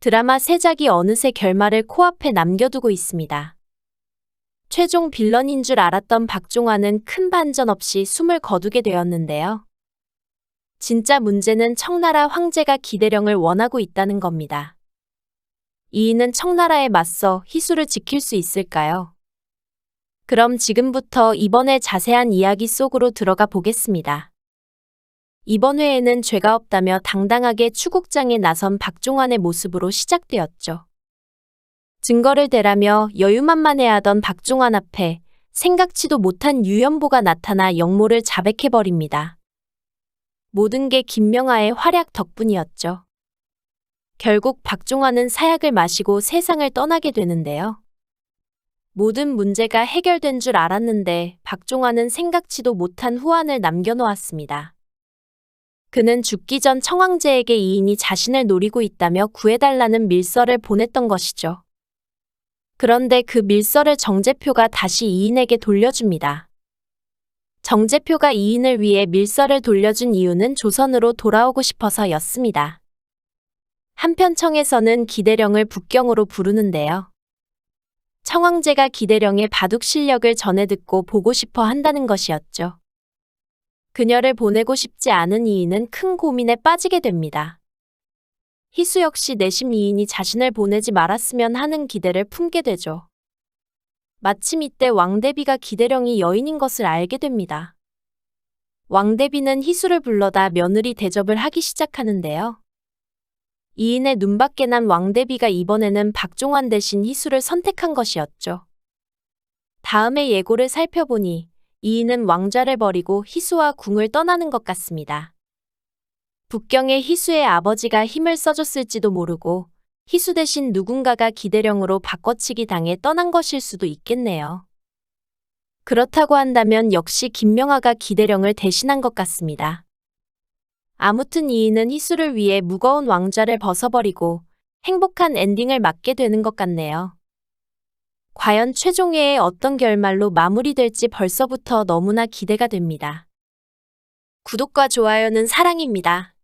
드라마 세작이 어느새 결말을 코앞에 남겨두고 있습니다. 최종 빌런인 줄 알았던 박종환은 큰 반전 없이 숨을 거두게 되었는데요. 진짜 문제는 청나라 황제가 기대령을 원하고 있다는 겁니다. 이인은 청나라에 맞서 희수를 지킬 수 있을까요? 그럼 지금부터 이번에 자세한 이야기 속으로 들어가 보겠습니다. 이번 회에는 죄가 없다며 당당하게 추국장에 나선 박종환의 모습으로 시작되었죠. 증거를 대라며 여유만만해하던 박종환 앞에 생각지도 못한 유연보가 나타나 역모를 자백해버립니다. 모든 게 김명아의 활약 덕분이었죠. 결국 박종환은 사약을 마시고 세상을 떠나게 되는데요. 모든 문제가 해결된 줄 알았는데 박종환은 생각지도 못한 후환을 남겨놓았습니다. 그는 죽기 전 청황제에게 이인이 자신을 노리고 있다며 구해달라는 밀서를 보냈던 것이죠. 그런데 그 밀서를 정재표가 다시 이인에게 돌려줍니다. 정재표가 이인을 위해 밀서를 돌려준 이유는 조선으로 돌아오고 싶어서였습니다. 한편 청에서는 기대령을 북경으로 부르는데요. 청황제가 기대령의 바둑 실력을 전해 듣고 보고 싶어 한다는 것이었죠. 그녀를 보내고 싶지 않은 이인은 큰 고민에 빠지게 됩니다. 희수 역시 내심 이인이 자신을 보내지 말았으면 하는 기대를 품게 되죠. 마침 이때 왕대비가 기대령이 여인인 것을 알게 됩니다. 왕대비는 희수를 불러다 며느리 대접을 하기 시작하는데요. 이인의 눈밖에 난 왕대비가 이번에는 박종환 대신 희수를 선택한 것이었죠. 다음의 예고를 살펴보니 이인은 왕좌를 버리고 희수와 궁을 떠나는 것 같습니다. 북경의 희수의 아버지가 힘을 써줬을지도 모르고 희수 대신 누군가가 기대령으로 바꿔치기 당해 떠난 것일 수도 있겠네요. 그렇다고 한다면 역시 김명아가 기대령을 대신한 것 같습니다. 아무튼 이인은 희수를 위해 무거운 왕좌를 벗어버리고 행복한 엔딩을 맞게 되는 것 같네요. 과연 최종회의 어떤 결말로 마무리될지 벌써부터 너무나 기대가 됩니다. 구독과 좋아요는 사랑입니다.